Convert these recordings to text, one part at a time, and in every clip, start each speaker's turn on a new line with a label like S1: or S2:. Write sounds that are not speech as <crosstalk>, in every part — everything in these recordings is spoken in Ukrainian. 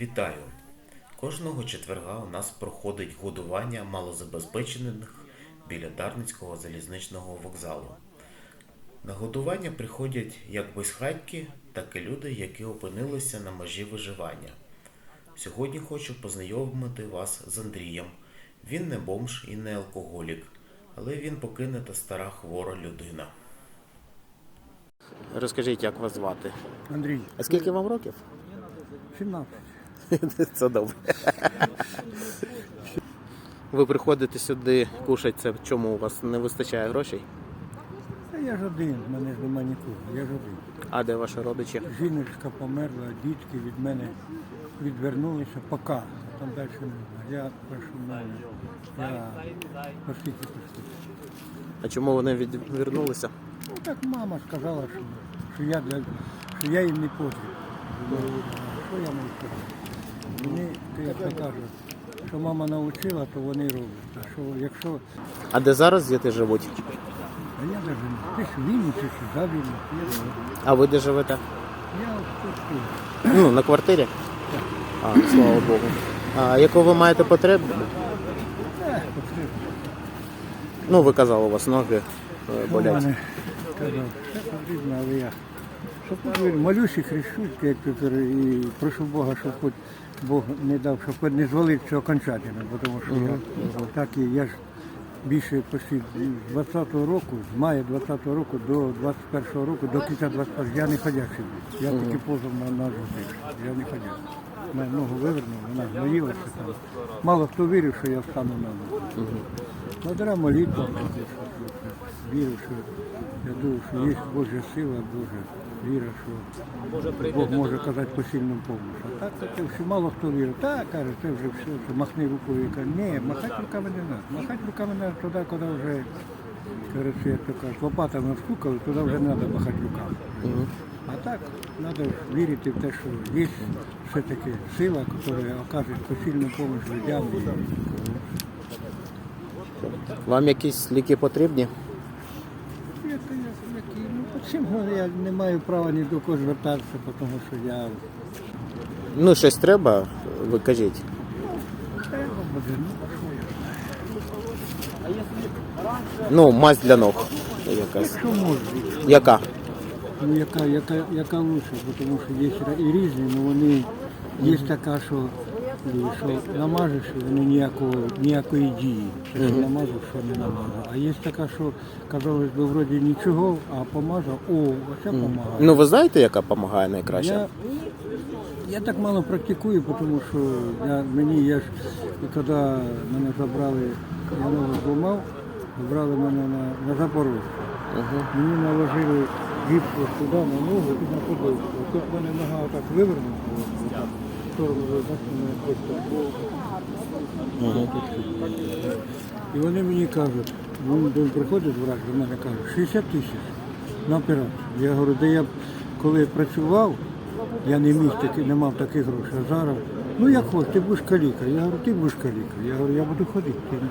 S1: Вітаю! Кожного четверга у нас проходить годування малозабезпечених біля Дарницького залізничного вокзалу. На годування приходять як безхатьки, так і люди, які опинилися на межі виживання. Сьогодні хочу познайомити вас з Андрієм. Він не бомж і не алкоголік, але він покинута стара хвора людина. Розкажіть, як вас звати?
S2: Андрій,
S1: А скільки вам років?
S2: 17.
S1: Це добре. <laughs> Ви приходите сюди кушати це. Чому у вас не вистачає грошей?
S2: Та я ж один, в мене ж нема нікого, я ж один.
S1: А де ваші родичі?
S2: Жіночка померла, дітки від мене відвернулися, поки. Там далі не знаю. Я прошу мене. Я оскільки пустив.
S1: А чому вони відвернулися?
S2: Так мама сказала, що, що я для що я їм не потрібен. Що я можу сказати? Мені, як то кажуть, що мама навчила, то вони роблять. А що якщо
S1: А де зараз діти живуть?
S2: а я навіть не десь в Вінниці чи за Вінницю, я.
S1: А ви де живете?
S2: Я тут.
S1: Ну, на квартирі? А, слава Богу. А яку ви маєте потребу?
S2: Е.
S1: Ну, ви казали, у вас ноги е,
S2: У
S1: болять.
S2: мене але я. Щоб молюся, хрещусь, як тут і прошу Бога, щоб хоч Бог не дав, щоб хоч не звалився окончательно, тому що я так і я ж більше почти з 20-го року, з мая 20-го року до 21-го року, до кінця 21-го, я не ходячий. Я таки позов на на жовтих. Я не ходячий. Мене ногу вивернув, вона гноїлася там. Мало хто вірив, що я встану на ногу. Надра молитва, вірю, що я думаю, що є Божа сила, Божа віра, що Бог може казати посильним помощь. А так це все мало хто вірить. Так, каже, це вже все, що махни рукою і каже, ні, махати руками не треба. Махати руками треба туди, коли вже, коротше, як то кажуть, лопатами стукали, туди вже не треба махати руками. А так, треба вірити в те, що є все-таки сила, яка окаже посильну допомогу людям.
S1: Вам якісь ліки потрібні?
S2: Я, то я, ну, ну, не маю права ні до кого звертатися, тому що я
S1: Ну, щось треба, ви кажіть.
S2: ну,
S1: Ну, мазь для ног. Якась.
S2: що може.
S1: Яка?
S2: Ну, яка, яка, яка лучше, бо тому що є і різні, але вони є така, що, ну, що намажеш, і вони ніякого, ніякої дії. Що mm намажеш, що не намажеш. А є така, що казалось би, вроді нічого, а помажав, о, оце помагає.
S1: Ну, ви знаєте, яка допомагає найкраще?
S2: Я, я так мало практикую, тому що я, мені я ж, коли мене забрали, я ногу зламав, забрали мене на, на Запорожжя. Мені наложили ось туди на ногу і на подовжку. Тут в мене нога отак вивернута, отак, в сторону так, так. І вони мені кажуть, він, він приходить врач до мене каже, 60 тисяч на операцію. Я говорю, де я коли працював, я не міг таки, не мав таких грошей. А зараз, ну як хочеш, ти будеш каліка. Я говорю, ти будеш каліка. Я говорю, я буду ходити, ти не.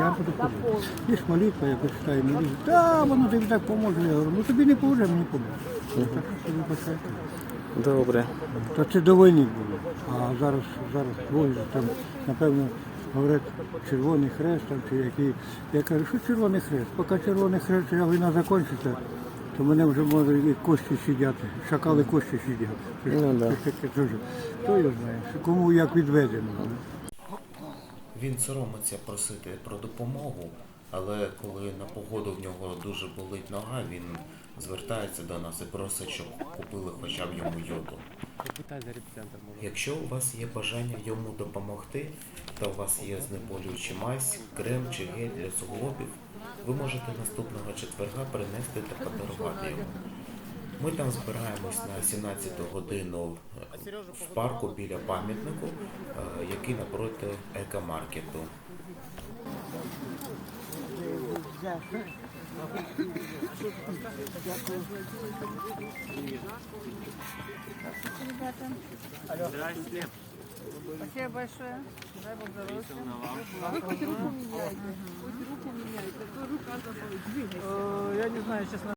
S2: Я буду ходити. Є ж молитва, я почитаю молитву. Та воно тобі так поможе. Я говорю, ну тобі не поможе, мені поможе. Так що.
S1: Добре.
S2: То це до війни було. А зараз, зараз возять там, напевно, говорять, Червоний Хрест там чи які. Я кажу, що Червоний Хрест? Поки Червоний Хрест, ця війна закінчиться, то мене вже може і кості сидяти. Шакали кості сидять.
S1: Ну, да.
S2: Хто знає, що кому як відведено.
S1: Він соромиться просити про допомогу, але коли на погоду в нього дуже болить нога, він звертається до нас і просить, щоб купили хоча б йому йоду. Якщо у вас є бажання йому допомогти, та у вас є знеболюючий мазь, крем чи гель для суглобів, ви можете наступного четверга принести та подарувати йому. Ми там збираємось на 17 годину в парку біля пам'ятнику, е, який напроти екомаркету.
S3: Спасибо большое. Дай Бог здоровья. Хоть руку меняйте. Хоть руку меняйте. то рука заболит. Я не знаю, честно.